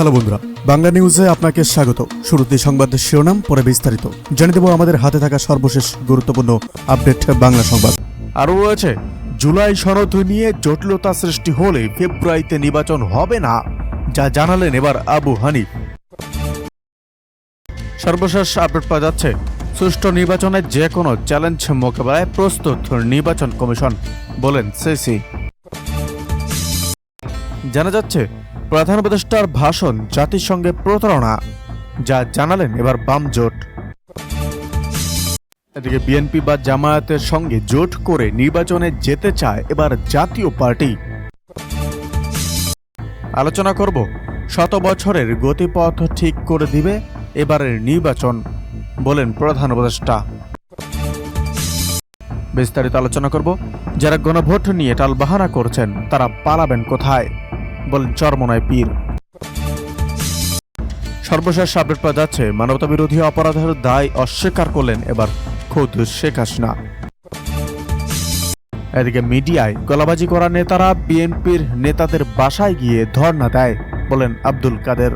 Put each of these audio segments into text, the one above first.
Hello বন্ধুরা, বাংলা নিউজে আপনাকে স্বাগত। শুরুতে সংবাদের শিরোনাম, পরে বিস্তারিত। জানিয়ে দেব আমাদের হাতে থাকা সর্বশেষ গুরুত্বপূর্ণ আপডেট বাংলা সংবাদ। আরও রয়েছে, জুলাই সনদ নিয়ে জটিলতা সৃষ্টি হলে ফেব্রুয়ারিতে নির্বাচন হবে না, যা জানালেন এবার আবু হানিফ। সর্বশেষ আপডেট পাওয়া যাচ্ছে, সুষ্ঠু নির্বাচনে যে কোনো চ্যালেঞ্জ মোকাবেলায় প্রস্তুত নির্বাচন কমিশন, বলেন সিসি। জানা যাচ্ছে প্রধান উপদেষ্টার ভাষণ জাতিসংঘে প্রতারণা, যা জানালেন এবার বাম জোট। এদিকে বিএনপি বা জামায়াতের সঙ্গে জোট করে নির্বাচনে যেতে চায় এবার জাতীয় পার্টি। আলোচনা করব, শত বছরের গতিপথ ঠিক করে দিবে এবারের নির্বাচন বলেন প্রধান উপদেষ্টা। বিস্তারিত আলোচনা করব, যারা গণভোট নিয়ে টালবাহানা করছেন, তারা পালাবেন কোথায়? বলেন চরমনায় পীর। সর্বশেষ আপডেট পাওয়া যাচ্ছে মানবতা বিরোধী অপরাধের দায় অস্বীকার করলেন এবার খোদ শেখ হাসিনা। এদিকে মিডিয়ায় গলাবাজি করা নেতারা বিএনপির নেতাদের বাসায় গিয়ে ধর্ণা দেয় বলেন আব্দুল কাদের।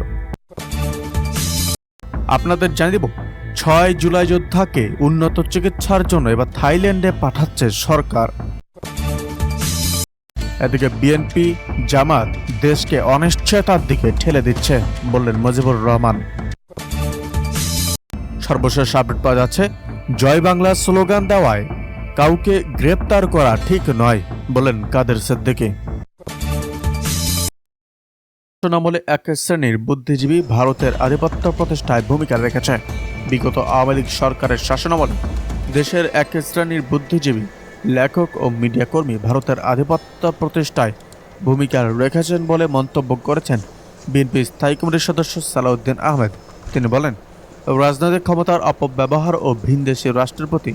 আপনাদের জানিয়ে দেব, ছয় জুলাই যোদ্ধাকে উন্নত চিকিৎসার জন্য এবার থাইল্যান্ডে পাঠাচ্ছে সরকার। এদিকে বিএনপি, জামাত দেশকে অনিশ্চয়তার দিকে ঠেলে দিচ্ছে বললেন মুজিবুর রহমান। সর্বশেষ আপডেট পাওয়া যাচ্ছে, জয় বাংলা স্লোগান দেওয়ায় কাউকে গ্রেপ্তার করা ঠিক নয় বলেন কাদের সিদ্দিকী। আমলে এক শ্রেণির বুদ্ধিজীবী ভারতের আধিপত্য প্রতিষ্ঠায় ভূমিকা রেখেছে। বিগত আওয়ামী লীগ সরকারের শাসনামলে দেশের এক শ্রেণির বুদ্ধিজীবী লেখক ও মিডিয়া কর্মী ভারতের আধিপত্য প্রতিষ্ঠায় ভূমিকা রেখেছেন বলে মন্তব্য করেছেন বিএনপি স্থায়ী কমিটির সদস্য সালাউদ্দিন আহমেদ। তিনি বলেন, রাজনৈতিক ক্ষমতার অপব্যবহার ও ভিনদেশী রাষ্ট্রের প্রতি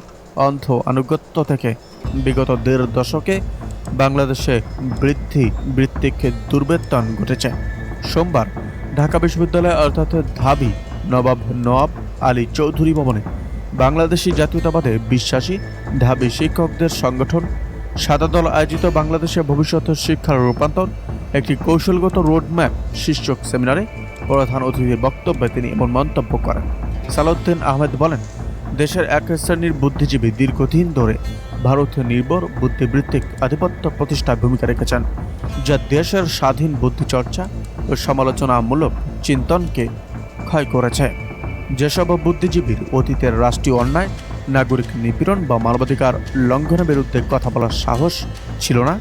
অন্ধ আনুগত্য থেকে বিগত দেড় দশকে বাংলাদেশে বৃদ্ধি বৃত্তিক দুর্বেতন ঘটেছে। সোমবার ঢাকা বিশ্ববিদ্যালয় অর্থাৎ ধাবি নবাব নওয়াব আলী চৌধুরী ভবনে বাংলাদেশি জাতীয়তাবাদে বিশ্বাসী, ঢাবি শিক্ষকদের সংগঠন, সাদা দল আয়োজিত বাংলাদেশের ভবিষ্যৎ শিক্ষার রূপান্তর, একটি কৌশলগত রোডম্যাপ শীর্ষক সেমিনারে প্রধান অতিথির বক্তব্যে তিনি এমন মন্তব্য করেন। সালাউদ্দিন আহমেদ বলেন, দেশের এক শ্রেণির বুদ্ধিজীবী দীর্ঘদিন ধরে ভারতীয় নির্ভর বুদ্ধিবৃত্তিক আধিপত্য প্রতিষ্ঠায় ভূমিকা রেখেছেন, যা দেশের স্বাধীন বুদ্ধিচর্চা ও সমালোচনামূলক চিন্তনকে ক্ষয় করেছে। যেসব বুদ্ধিজীবীর অতীতের রাষ্ট্রীয় অন্যায়, নাগরিক নিপীড়ন বা মানবাধিকার লঙ্ঘনের বিরুদ্ধে কথা বলার সাহস ছিল না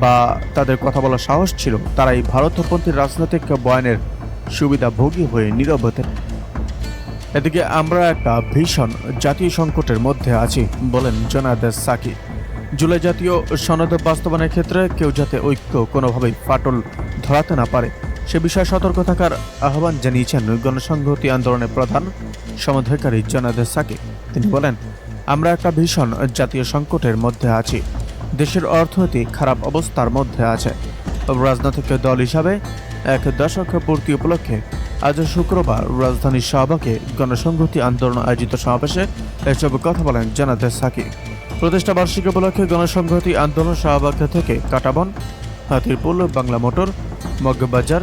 বা তাদের কথা বলার সাহস ছিল, তারাই ভারতপন্থী রাজনৈতিক বয়ানের সুবিধাভোগী হয়ে নীরব হতেন। এদিকে আমরা একটা ভীষণ জাতীয় সংকটের মধ্যে আছি বলেন জনাদেশ সাকি জুলাই জাতীয় সনদ বাস্তবায়নের ক্ষেত্রে কেউ যাতে ঐক্য কোনোভাবেই ফাটল ধরাতে না পারে সে বিষয়ে সতর্ক থাকার আহ্বান জানিয়েছেন গণসংহতি আন্দোলনের প্রধান সমাধানকারী জনাদেশ সাকি তিনি বলেন, আমরা একটা ভীষণ জাতীয় সংকটের মধ্যে আছি। দেশের অর্থনৈতিক খারাপ অবস্থার মধ্যে আছে। রাজনৈতিক দল হিসাবে এক দশক পূর্তি উপলক্ষে আজ শুক্রবার রাজধানীর শাহবাগে গণসংহতি আন্দোলন আয়োজিত সমাবেশে এসব কথা বলেন জানাতে সাকি প্রতিষ্ঠা বার্ষিকী উপলক্ষে গণসংহতি আন্দোলন শাহবাগ থেকে কাটাবন, হাতিরপুল, বাংলা মোটর মগবাজার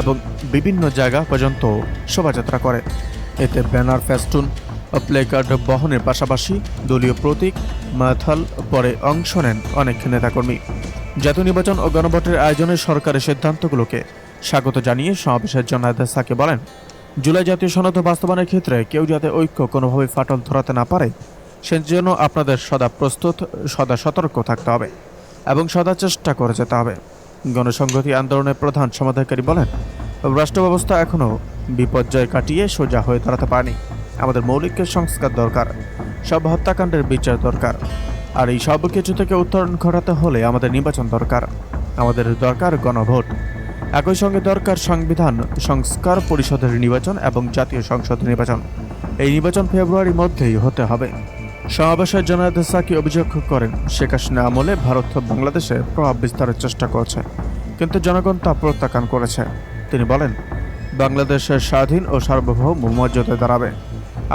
এবং বিভিন্ন জায়গা পর্যন্ত শোভাযাত্রা করে। এতে ব্যানার, ফেস্টুন ও প্লেকার্ড বহনের পাশাপাশি দলীয় প্রতীক, মাথাল পরে অংশ নেন অনেক নেতাকর্মী। জাতীয় নির্বাচন ও গণভোটের আয়োজনে সরকারের সিদ্ধান্তগুলোকে স্বাগত জানিয়ে সমাবেশের জন্য সাকে বলেন, জুলাই জাতীয় সনদ বাস্তবায়নের ক্ষেত্রে কেউ যাতে ঐক্য কোনোভাবে ফাটল ধরাতে না পারে সেজন্য আপনাদের সদা প্রস্তুত, সদা সতর্ক থাকতে হবে এবং সদা চেষ্টা করে যেতে হবে। গণসংহতি আন্দোলনের প্রধান সমাধানকারী বলেন রাষ্ট্র ব্যবস্থা এখনও বিপর্যয় কাটিয়ে সোজা হয়ে দাঁড়াতে পারেনি। আমাদের মৌলিক সংস্কার দরকার, সব হত্যাকাণ্ডের বিচার দরকার, আর এই সব কিছু থেকে উত্তরণ ঘটাতে হলে আমাদের নির্বাচন দরকার। আমাদের দরকার গণভোট। একই সঙ্গে দরকার সংবিধান, সংস্কার পরিষদের নির্বাচন এবং জাতীয় সংসদ নির্বাচন। এই নির্বাচন ফেব্রুয়ারির মধ্যেই হতে হবে। সমাবেশের জনায়দ সাকি অভিযোগ করেন, শেখ হাসিনা আমলে ভারত বাংলাদেশে প্রভাব বিস্তারের চেষ্টা করেছে, কিন্তু জনগণ তা প্রত্যাখ্যান করেছে। তিনি বলেন, বাংলাদেশের স্বাধীন ও সার্বভৌম মর্যাদায় দাঁড়াবে।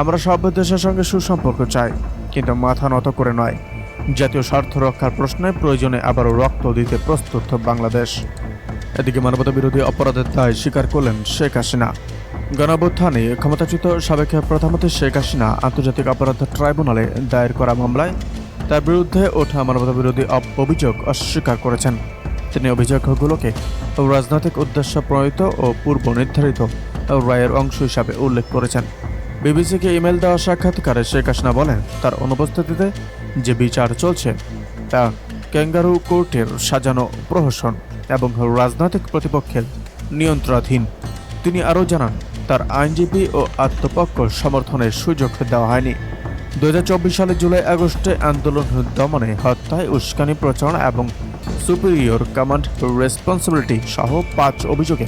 আমরা সব দেশের সঙ্গে সুসম্পর্ক চাই, কিন্তু মাথা নত করে নয়। জাতীয় স্বার্থ রক্ষার প্রশ্নে প্রয়োজনে আবারও রক্ত দিতে প্রস্তুত বাংলাদেশ। এদিকে মানবতা বিরোধী অপরাধের দায় স্বীকার করলেন শেখ হাসিনা। গণঅভ্যুত্থানে ক্ষমতাচ্যুত সাবেক প্রধানমন্ত্রী শেখ হাসিনা আন্তর্জাতিক অপরাধ ট্রাইব্যুনালে দায়ের করা মামলায় তার বিরুদ্ধে ওঠা মানবতা বিরোধী অভিযোগ অস্বীকার করেছেন। তিনি অভিযোগগুলোকে রাজনৈতিক উদ্দেশ্য প্রণীত ও পূর্ব নির্ধারিত রায়ের অংশ হিসাবে উল্লেখ করেছেন। বিবিসিকে ইমেল দেওয়া সাক্ষাৎকারে শেখ হাসিনা বলেন, তার অনুপস্থিতিতে যে বিচার চলছে, তা ক্যাঙ্গারু কোর্টের সাজানো প্রহসন এবং রাজনৈতিক প্রতিপক্ষের নিয়ন্ত্রণাধীন। তিনি আরও জানান তার আইনজীবী ও আত্মপক্ষ সমর্থনের সুযোগ দেওয়া হয়নি। দু সালের জুলাই আগস্টে আন্দোলন দমনে হত্যায় উস্কানি প্রচারণা এবং সুপিরিয়র কমান্ড রেসপন্সিবিলিটি সহ পাঁচ অভিযোগে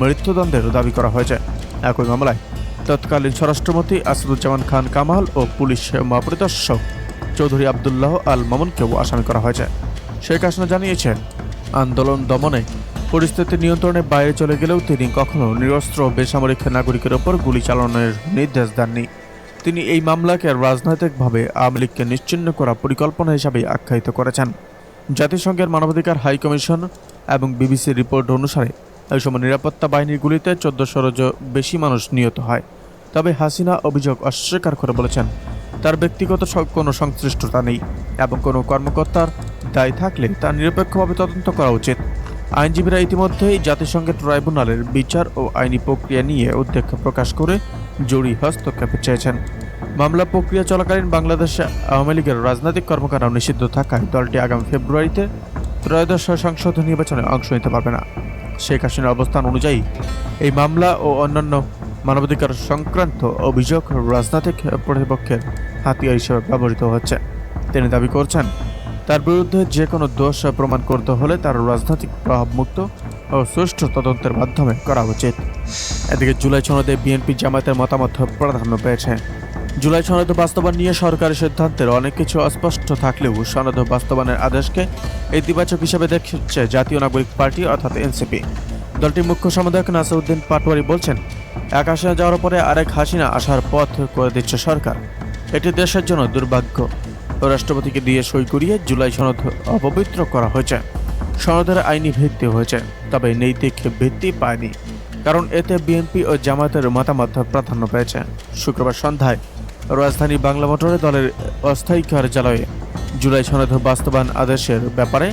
মৃত্যুদণ্ডের দাবি করা হয়েছে। একই মামলায় তৎকালীন স্বরাষ্ট্রমন্ত্রী আসাদুজ্জামান খান কামাল ও পুলিশ মহাপরিদর্শক চৌধুরী আবদুল্লাহ আল মামুনকেও আসামি করা হয়েছে। শেখ হাসিনা জানিয়েছেন, আন্দোলন দমনে পরিস্থিতি নিয়ন্ত্রণের বাইরে চলে গেলেও তিনি কখনো নিরস্ত্র বেসামরিক নাগরিকের ওপর গুলি চালানোর নির্দেশ দেননি। তিনি এই মামলাকে রাজনৈতিকভাবে আওয়ামী লীগকে নিশ্চিহ্ন করা পরিকল্পনা হিসাবে আখ্যায়িত করেছেন। জাতিসংঘের মানবাধিকার হাই কমিশন এবং বিবিসির রিপোর্ট অনুসারে এই সময় নিরাপত্তা বাহিনীর গুলিতে চোদ্দশোরও বেশি মানুষ নিহত হয়। তবে হাসিনা অভিযোগ অস্বীকার করে বলেছেন, তার ব্যক্তিগত কোনো সংশ্লিষ্টতা নেই এবং কোনো কর্মকর্তার দায় থাকলে তা নিরপেক্ষভাবে তদন্ত করা উচিত। আইনজীবীরা ইতিমধ্যেই জাতিসংঘের ট্রাইব্যুনালের বিচার ও আইনি প্রক্রিয়া নিয়ে উদ্বেগ প্রকাশ করে জরুরি হস্তক্ষেপ চেয়েছেন। মামলা প্রক্রিয়া চলাকালীন বাংলাদেশে আওয়ামী লীগের রাজনৈতিক কর্মকাণ্ড নিষিদ্ধ থাকায় দলটি আগামী ফেব্রুয়ারিতে ত্রয়োদশ সংসদ নির্বাচনে অংশ নিতে পারবে না। শেখ হাসিনার অবস্থান অনুযায়ী এই মামলা ও অন্যান্য মানবাধিকার সংক্রান্ত অভিযোগ রাজনৈতিক প্রতিপক্ষের হাতিয়ার হিসেবে ব্যবহৃত হচ্ছে। তিনি দাবি করছেন তার বিরুদ্ধে যে কোনো দোষ প্রমাণ করতে হলে তার রাজনৈতিক প্রভাবমুক্ত ও সুষ্ঠু তদন্তের মাধ্যমে করা উচিত। এদিকে জুলাই সনদে বিএনপি জামায়াতের মতামত প্রাধান্য পেয়েছে। জুলাই সনদ বাস্তবায়ন নিয়ে সরকারি সিদ্ধান্তের অনেক কিছু অস্পষ্ট থাকলেও সনদ বাস্তবায়নের আদেশকে ইতিবাচক হিসেবে দেখছে জাতীয় নাগরিক পার্টি অর্থাৎ এনসিপি। দলটির মুখ্য সম্পাদক নাসিরউদ্দিন পাটোয়ারি বলছেন এক হাসিনা যাওয়ার পরে আরেক হাসিনা আসার পথ করে দিচ্ছে সরকার। এটি দেশের জন্য দুর্ভাগ্য। রাষ্ট্রপতিকে দিয়ে সই করিয়ে জুলাই সনদ অপবিত্র করা হয়েছে। সনদের আইনি ভিত্তি হয়েছে, তবে নৈতিক ভিত্তি পায়নি, কারণ এতে বিএনপি ও জামায়াতের মতামত প্রাধান্য পেয়েছে। শুক্রবার সন্ধ্যায় রাজধানী বাংলা মোটরে দলের অস্থায়ী কার্যালয়ে জুলাই সনদ বাস্তবায়ন আদেশের ব্যাপারে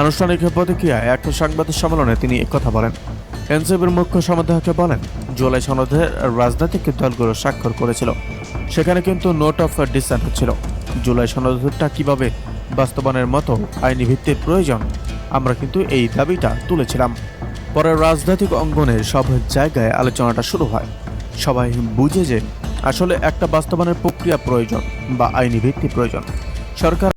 আনুষ্ঠানিক প্রতিক্রিয়া এক সাংবাদিক সম্মেলনে তিনি কথা বলেন। এনসিপির মুখ্য সমাধায়ক বলেন, জুলাই সনদে রাজনৈতিক দলগুলো স্বাক্ষর করেছিল, সেখানে কিন্তু নোট অফ ডিসেন্ট ছিল। জুলাই সনদটা কীভাবে বাস্তবায়নের মতো আইনি ভিত্তির প্রয়োজন, আমরা কিন্তু এই দাবিটা তুলেছিলাম। পরে রাজনৈতিক অঙ্গনের সব জায়গায় আলোচনাটা শুরু হয়। সবাই বুঝে যে আসলে একটা বাস্তবায়নের প্রক্রিয়া প্রয়োজন বা আইনি ভিত্তি প্রয়োজন। সরকার